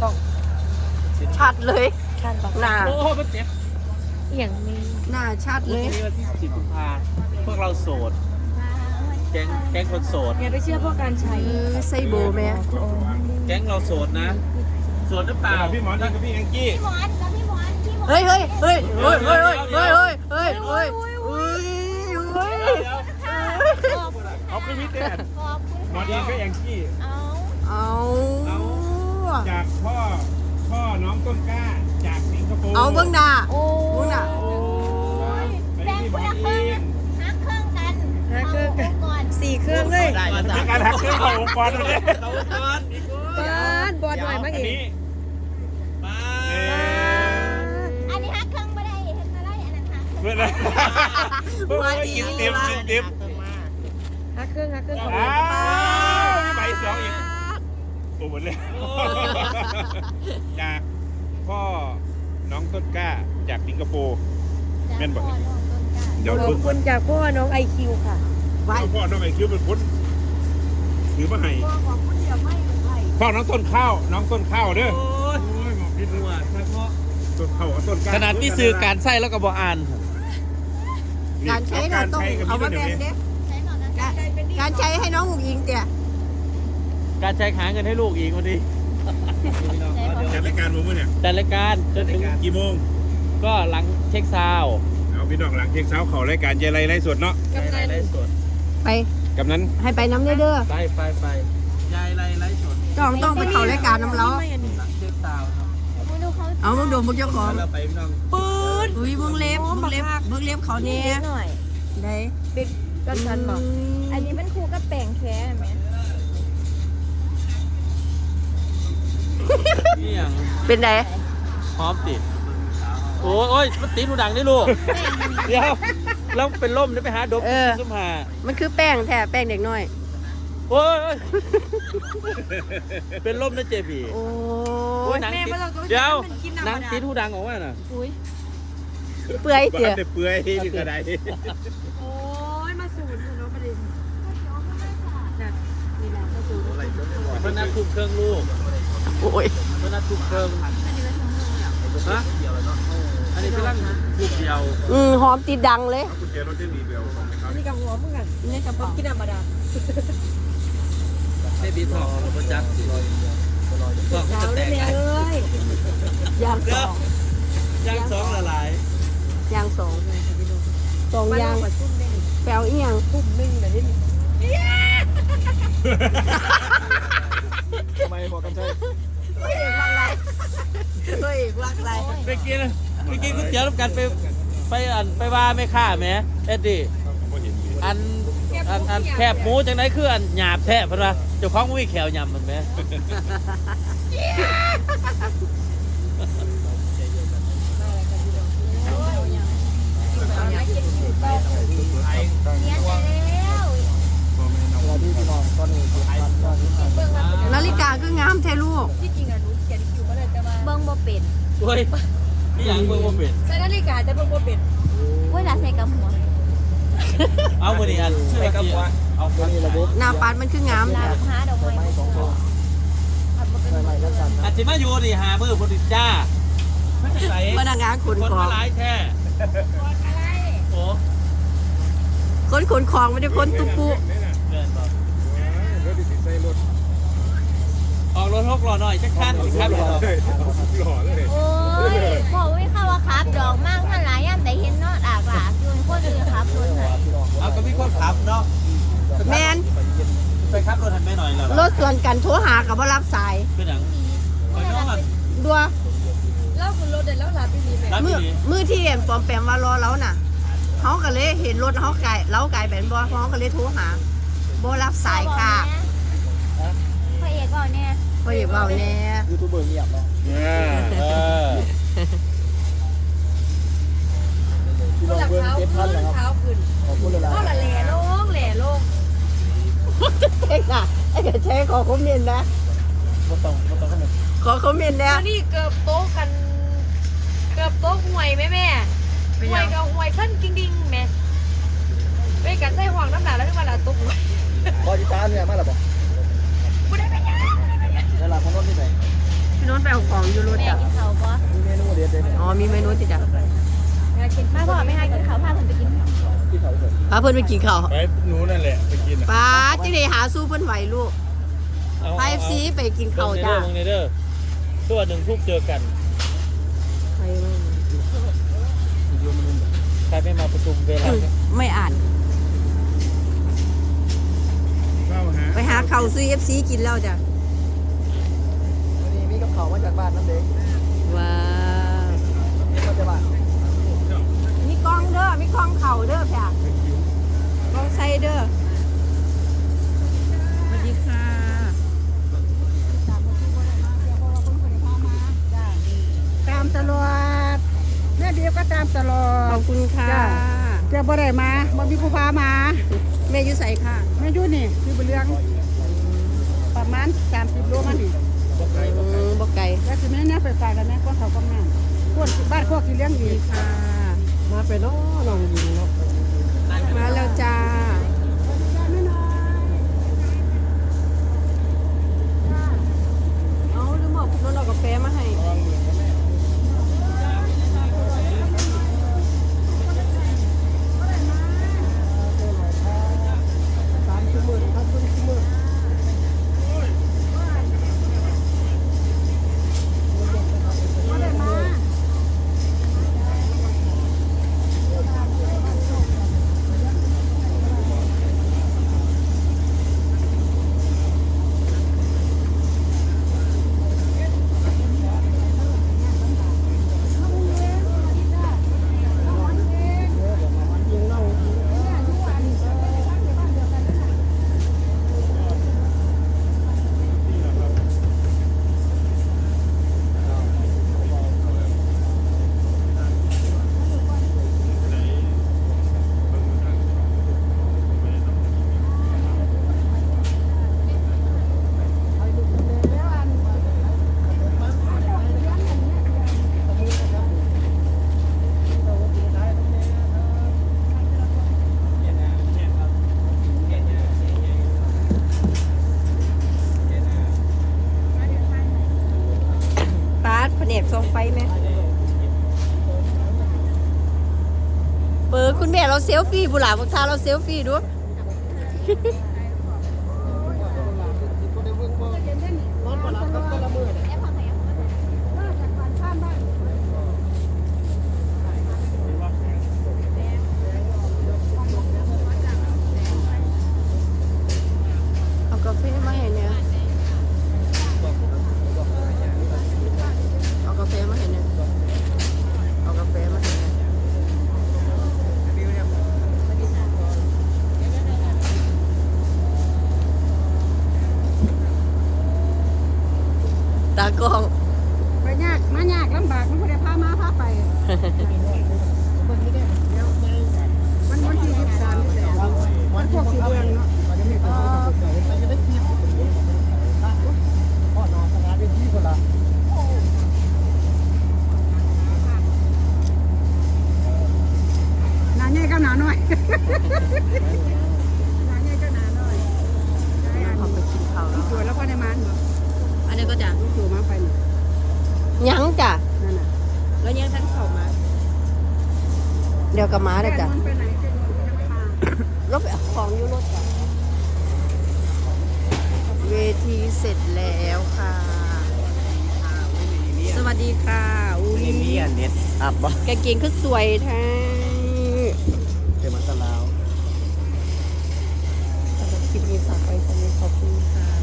กล้องชัดเลยชันปะหน้าโอ้มันเจ็บเอียงมีหน้าชัดเลยวันนี้วันที่10กุมภาพวกเราโสด แก๊งแก๊งคนโสด อย่าไปเชื่อพวกการใช้เออใส่โบแม่แก๊งเราโสดนะ โสดหรือเปล่าพี่หมอนกับพี่แองกี้พี่หมอนกับพี่หมอนพี่หมอนเฮ้ยเฮ้ยเฮ้ยเฮ้ยเฮ้ยเฮ้ยเฮ้ยเฮ้ยเฮ้ยเฮ้ยเฮ้ยเฮ้ยเอาพี่พี่เต้นขอบคุณหมอนเองก็แองกี้ เอา เอา จากพ่อพ่อน้องต้นกล้าจากสิงคโปร์เอาเบื้องหน้าโอ้เบื้องหน้าไปแบ่งที่หคมนอนละคเอรึ่งงหักครึ่งกันหักครึ่งกันเอาก่อนสี่เครื่องเลยได้มาสาในมการหักเครื่องขององค์กรเลยเราตอนอีกคนบ้านบอลหน่อยมากอันอีนี้กมาเอออันนี้หักครึ่งไม่ได้เห็นอะไรอันนั้นหักเพื่อนนะเพื่อนกินเต็มกินเต็มฮักเครื่องฮักเครื่องของอ้าวใบสองอีก โอ้หมดเลย จากพ่อน้องต้นกล้าจากสิงคโปร์ แม่นบ่พ่อน้องต้นกล้าเดี๋ยวขอเพิ่บงคุณจากพ่อน้องไอคิวค่ะ ไว้ พ่อน้องไอคิวเป็นคนถือมาให้พ่อของคุณเดียวไม่เป็นไรพ่อน้องต้นข้าวน้องต้นข้าวเด้อโอ้ยโอ้ยหมอกพิษหัเลวยเฉพาะต้นข้าวกับต้นกล้าขนาดที่ซื้อการใส่แล้วก็บอกอ่าน การใช้เราต้องเอามาแบ่งเด้ใช้หมอนนะการการใช้ให้น้องหงอิงเตี่ย การใช้หาเงินให้ลูกอีกวันนี้จัดรายการมือมือเนี่ยแต่รายการจนถึงกี่โมง ก็หลังเช็คซาวด์เอาพี่น้องหลังเที่ยงเช้าเขารายการเจไรไลฟ์สดเนาะกำนันไลฟ์สดไปกำนั้นให้ไปน้ำเด้อเด้อไปไปไปยายไลไลฟ์สดต้องต้องไปเข้ารายการน้ำเล้าไม่อันนี้หลังเช็คซาวด์ครับมึงดูเขาเอามึงดูมึงเจ้าของแล้วไปพี่น้องปืนอุ้ยเบื้องเล็บเบื้องเล็บเบื้องเล็บเขาเนี่ยหน่อยได้เป็นก็ชันบอกอันนี้เป็นครูกับแป่งแค่ไหม นี่อย่างเป็นไงพร้อมติดโอ้ยโอ้ยมันตีหนูดังนี่ลูกเดี๋ยวแล้วเป็นล่มเดี๋ยวไปหาดบซุ่มหามันคือแป้งแท้แป้งเด็กน้อย โอ้ยโอ้ยเป็นล่มนะเจบีโอ้โอ้ยยหนังแม่ติดว่าเราต้องเดี๋ยวมันกินน้ำหนังดา ติดหูดังออกมาน่ะอุ้ยเปื่อยบ้าเตี๋ยนได้เปื่อยอยู่กระไดโอ้ยมาสูดเถอะเนาะประเด็นน่ะนี่แหละมาสูดเพิ่นนัดคุมเครื่องลูก โอ้ยเพิ่นนัดคุมเครื่องฮะอันนี้กำลังคุมเดียวอืมหอมติดดังเลยคุณเจรถได้ดีเดียวของเขาอันนี้กับหัวมึงกันนี่กับกินน้ำมาดาเจบีทองเราประจักษ์ทองก็สาวจะแตได้กแม่เอ้ยยางสเดี๋ยอวงย่างสองละลายยางสองสองมายางกว่าชุ่มได้แปลวเอียงทุ่มหนึ่งแบบนี้ทำไมบอกกันใช่ เฮ้ยรักไรเฮ้ยรักไรไปกินไปกินก๋วยเตี๋ยวร่วมกันไปไปอันไปว่าไม่ค่าแหมเอ็ดดี้อันอันอันแคบหมูจังไหนคืออันหยาบแท้พิ่นว่าเจ้าของบ่มีแขวยำมันแหมเสียใจแล้วนาฬิกาคืองามแท้ลูก เบิ้งบ่เป็นโอ้ยนี่หยังเบิ่งบ่เป็นใส่นาฬิกาแต่เบิ่งบ่เป็นเวลาใส่กับหัวเอามื้อนี้อันชื่อว่าสิเอาคนนี้ระบบหน้าปัดมันคืองามลาแท้หาดอกไม้บ่พอผัดบ่เป็นหมดเลยอันสิมาอยู่นี่หามื้อพุ่นนี่จ้าเพิ่นจะใส่พนักงานขคนนขอมางหลายแท้อะไรโอ้คนขนของไม่ได้คนตุปุเดินบ่รถที่ใส่รถ ออกรถหกล้อหน่อยจักคันสิครับหล่อเลยหล่อเลยโอ้ยบอกว่าเข้าว่าครับ ดอกมากท่านหลายย่ำแต่เห็นนอดอากหลากอยู่คนอื่นครับคนไหนเอาก็มีคนขับเนาะแมนไปขับรถทันแม่หน่อยแล้วรถส่วนกันโทรหากับว่ารับสายเป็นหยังไปนอนดัวเล่าคุณรถเด็ดแล้วหลาปีนี้แม่รับมือดีมือที่เห็นปลอมแปมว่ารอเราน่ะเขาก็เลยเห็นรถเขาไก่เราไก่แบบบอเขาก็เลยโทรหาบ่รับสายค่ะพระเอกก่อนเนี่ย พ่เอาแน่ยูทูบเบอร์เงียบเนาะเออพี่น้อเบิ้เจ็ดพันนะครัเท้าขึ้นขอบคุณหลายก็ะแหล่ลงแหล่ลงไอ้แค่ไอ้กรแชขอคอมเมนต์นะๆบ่ต้องต้อขนาดขอคอมเมนต์แล้วนี่เกือบโต๊ะกัน เกือบโต๊ะห่วยแม่แม่ห่วยกับห่วยขึ้นจริงๆแม่ไปกันใส่ห่วงน้ำหนักแล้วทุกวันละ มีเมนูติจ้ะอยากกินป้าพ่อไม่ให้กินข้าวพาเพิ่นไปกินข้าวพาเพิ่นไปกินข้าวไปหนูนั่นแหละไปกินอะป้าจิได้หาสู้เพิ่นไหวลูกเอาไฟซีไปกินเอาข้าวเอาจ้ะเบิ่งในเด้อเบิ่งในเด้อตัวหนึ่งทุกเจอกันไปมั่งใครไม่มาประชุมเวลาเนี่ยไม่อ่านเข้าหาไปหาข้าวซื้อ FC กินแล้วจ้ะ วันนี้มีกับเขาวมาจากบ้านน้ำเด็ก แม่เดียวก็ตามตลอขอดบคุณค่ะจ้ะเจ้าบ่ได้มาบ่มีผู้พามาแม่อยุใส่ค่ะแม่อยู่นี่คือบ่เรื่องประมาณ30โลมานี่อืมบอกไก่แล้วสิแม่เนี่ยไปฝากแล้วแม่ก็เขาก็มาพวกบ้านพวกที่เลี้ยงอีกค่ะ มาไปน้องน้องยิงเนาะมาแล้วจ้าเอาลืมบอกคุณน้องเอากาแฟมาให้ สามชั่วโมงครับครึ่งชั่วโมง ปาดแผนกซองไฟไหมเปิดคุณแม่เราเซลฟี่บุหลาบุกทาเราเซลฟี่ดู นอนประหลับกับก็ละมือเนี่ย แม่พ่อขยัน เอากาแฟมาให้เนี่ยเอากาแฟมาให้เนี่ยเอากาแฟมาให้เนี่ยตากล้อง ไปยากมายากลำบากมันบ่ได้พามาพาไป มันวันที่23นี่แหละมันพวกสีเรืองเนาะ มันจะมีคนรู้จักไหนมันจะได้ทีมพ่อนอนทำงานเป็นที่คนละ หนาใหญ่กับหนาน้อย หนาใหญ่กับหนาน้อยได้อัน เอาไปกินข้าว ลู แล้ว กสวยแล้วก็ได้มันบ่ อันนี้ก็จะ ลูกสวยมาไปนี่ ยังจ้ะ นั่นน่ะ แล้วยังท่านเข้ามา เดี๋ ยวกับมาเลยจ้ะแม่นวลไปไหนจะนวลยังไม่มารถไปเอาของอยู่รถจ้ะเวทีเสร็จแล้วค่ะ สวัสดีค่ะอุ้ยมีอันเน็ตอับบ่กางเกงคือสวยแท้เต็มมันตะลาวสำหรับคลิปนี้ฝากไว้สำหรับขอบคุณค่ะ